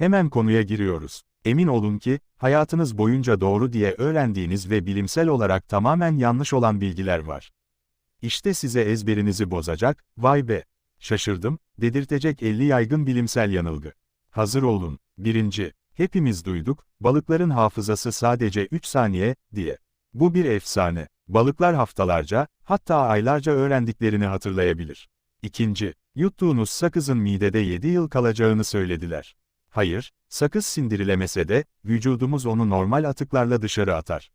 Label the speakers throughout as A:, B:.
A: Hemen konuya giriyoruz. Emin olun ki, hayatınız boyunca doğru diye öğrendiğiniz ve bilimsel olarak tamamen yanlış olan bilgiler var. İşte size ezberinizi bozacak, vay be, şaşırdım, dedirtecek 50 yaygın bilimsel yanılgı. Hazır olun. 1. Hepimiz duyduk, balıkların hafızası sadece 3 saniye, diye. Bu bir efsane. Balıklar haftalarca, hatta aylarca öğrendiklerini hatırlayabilir. İkinci, yuttuğunuz sakızın midede 7 yıl kalacağını söylediler. Hayır, sakız sindirilemese de, vücudumuz onu normal atıklarla dışarı atar.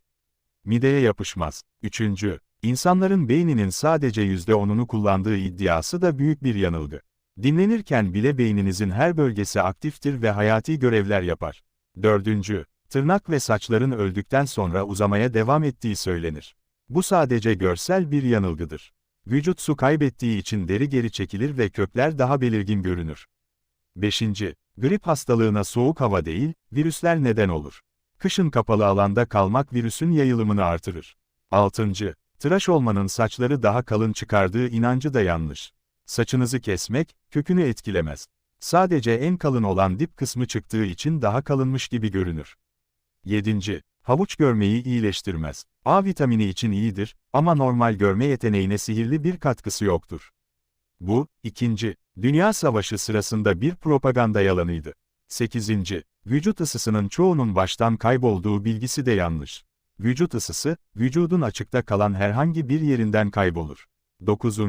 A: Mideye yapışmaz. Üçüncü, insanların beyninin sadece %10'unu kullandığı iddiası da büyük bir yanılgı. Dinlenirken bile beyninizin her bölgesi aktiftir ve hayati görevler yapar. Dördüncü, tırnak ve saçların öldükten sonra uzamaya devam ettiği söylenir. Bu sadece görsel bir yanılgıdır. Vücut su kaybettiği için deri geri çekilir ve kökler daha belirgin görünür. 5. Grip hastalığına soğuk hava değil, virüsler neden olur. Kışın kapalı alanda kalmak virüsün yayılımını artırır. 6. Tıraş olmanın saçları daha kalın çıkardığı inancı da yanlış. Saçınızı kesmek, kökünü etkilemez. Sadece en kalın olan dip kısmı çıktığı için daha kalınmış gibi görünür. 7. Havuç görmeyi iyileştirmez. A vitamini için iyidir ama normal görme yeteneğine sihirli bir katkısı yoktur. Bu, ikinci, Dünya Savaşı sırasında bir propaganda yalanıydı. 8. Vücut ısısının çoğunun baştan kaybolduğu bilgisi de yanlış. Vücut ısısı, vücudun açıkta kalan herhangi bir yerinden kaybolur. 9.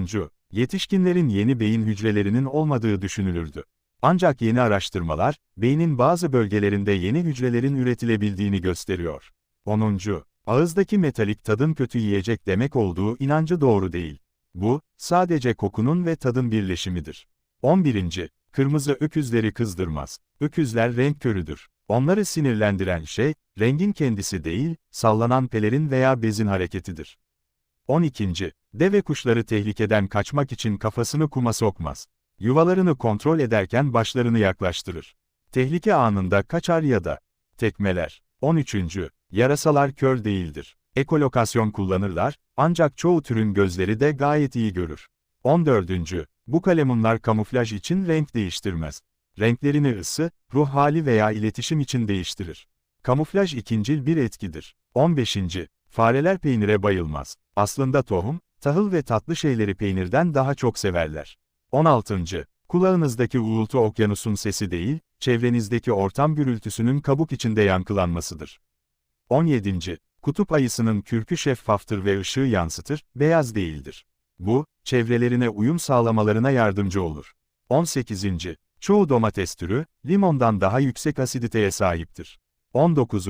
A: Yetişkinlerin yeni beyin hücrelerinin olmadığı düşünülürdü. Ancak yeni araştırmalar, beynin bazı bölgelerinde yeni hücrelerin üretilebildiğini gösteriyor. 10. Ağızdaki metalik tadın kötü yiyecek demek olduğu inancı doğru değil. Bu, sadece kokunun ve tadın birleşimidir. 11. Kırmızı öküzleri kızdırmaz. Öküzler renk körüdür. Onları sinirlendiren şey, rengin kendisi değil, sallanan pelerin veya bezin hareketidir. 12. Deve kuşları tehlikeden kaçmak için kafasını kuma sokmaz. Yuvalarını kontrol ederken başlarını yaklaştırır. Tehlike anında kaçar ya da tekmeler. 13. Yarasalar kör değildir. Ekolokasyon kullanırlar, ancak çoğu türün gözleri de gayet iyi görür. 14. Bu kalemunlar kamuflaj için renk değiştirmez. Renklerini ısı, ruh hali veya iletişim için değiştirir. Kamuflaj ikincil bir etkidir. 15. Fareler peynire bayılmaz. Aslında tohum, tahıl ve tatlı şeyleri peynirden daha çok severler. 16. Kulağınızdaki uğultu okyanusun sesi değil, çevrenizdeki ortam gürültüsünün kabuk içinde yankılanmasıdır. 17. Kutup ayısının kürkü şeffaftır ve ışığı yansıtır, beyaz değildir. Bu, çevrelerine uyum sağlamalarına yardımcı olur. 18. Çoğu domates türü, limondan daha yüksek asiditeye sahiptir. 19.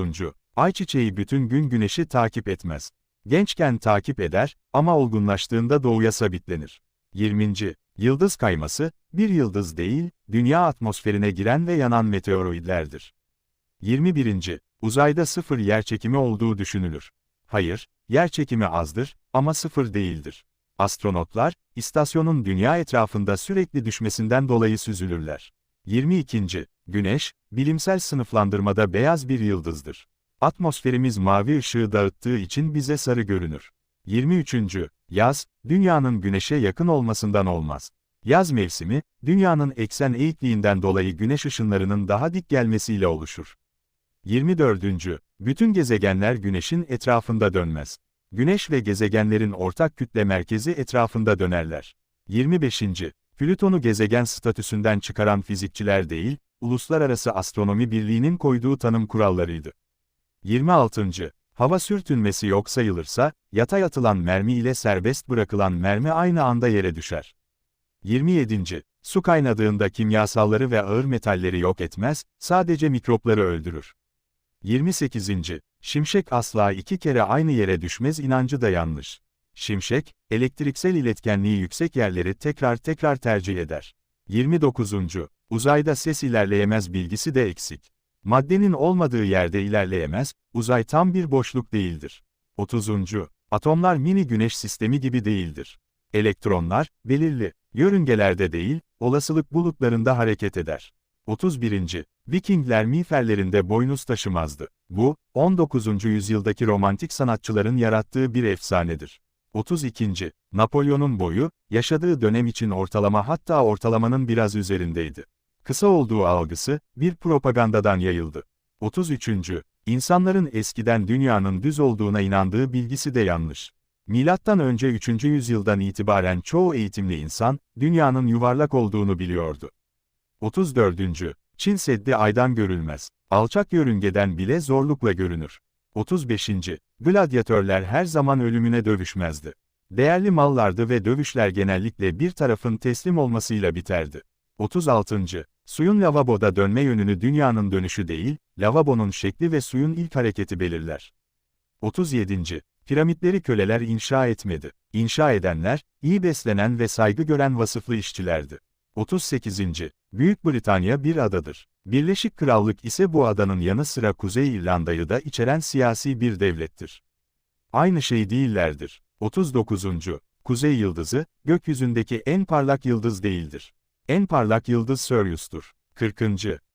A: Ayçiçeği bütün gün güneşi takip etmez. Gençken takip eder ama olgunlaştığında doğuya sabitlenir. 20. Yıldız kayması, bir yıldız değil, dünya atmosferine giren ve yanan meteoroidlerdir. 21. Uzayda sıfır yerçekimi olduğu düşünülür. Hayır, yerçekimi azdır ama sıfır değildir. Astronotlar, istasyonun dünya etrafında sürekli düşmesinden dolayı süzülürler. 22. Güneş, bilimsel sınıflandırmada beyaz bir yıldızdır. Atmosferimiz mavi ışığı dağıttığı için bize sarı görünür. 23. Yaz, dünyanın güneşe yakın olmasından olmaz. Yaz mevsimi, dünyanın eksen eğikliğinden dolayı güneş ışınlarının daha dik gelmesiyle oluşur. 24. Bütün gezegenler güneşin etrafında dönmez. Güneş ve gezegenlerin ortak kütle merkezi etrafında dönerler. 25. Plüton'u gezegen statüsünden çıkaran fizikçiler değil, Uluslararası Astronomi Birliği'nin koyduğu tanım kurallarıydı. 26. Hava sürtünmesi yok sayılırsa, yatay atılan mermi ile serbest bırakılan mermi aynı anda yere düşer. 27. Su kaynadığında kimyasalları ve ağır metalleri yok etmez, sadece mikropları öldürür. 28. Şimşek asla iki kere aynı yere düşmez inancı da yanlış. Şimşek, elektriksel iletkenliği yüksek yerleri tekrar tekrar tercih eder. 29. Uzayda ses ilerleyemez bilgisi de eksik. Maddenin olmadığı yerde ilerleyemez, uzay tam bir boşluk değildir. 30. Atomlar mini güneş sistemi gibi değildir. Elektronlar, belirli, yörüngelerde değil, olasılık bulutlarında hareket eder. 31. Vikingler miğferlerinde boynuz taşımazdı. Bu, 19. yüzyıldaki romantik sanatçıların yarattığı bir efsanedir. 32. Napolyon'un boyu, yaşadığı dönem için ortalama hatta ortalamanın biraz üzerindeydi. Kısa olduğu algısı, bir propagandadan yayıldı. 33. İnsanların eskiden dünyanın düz olduğuna inandığı bilgisi de yanlış. Milattan önce 3. yüzyıldan itibaren çoğu eğitimli insan, dünyanın yuvarlak olduğunu biliyordu. 34. Çin Seddi aydan görülmez. Alçak yörüngeden bile zorlukla görünür. 35. Gladyatörler her zaman ölümüne dövüşmezdi. Değerli mallardı ve dövüşler genellikle bir tarafın teslim olmasıyla biterdi. 36. Suyun lavaboda dönme yönünü dünyanın dönüşü değil, lavabonun şekli ve suyun ilk hareketi belirler. 37. Piramitleri köleler inşa etmedi. İnşa edenler, iyi beslenen ve saygı gören vasıflı işçilerdi. 38. Büyük Britanya bir adadır. Birleşik Krallık ise bu adanın yanı sıra Kuzey İrlanda'yı da içeren siyasi bir devlettir. Aynı şey değillerdir. 39. Kuzey Yıldızı, gökyüzündeki en parlak yıldız değildir. En parlak yıldız Sirius'tur. 40.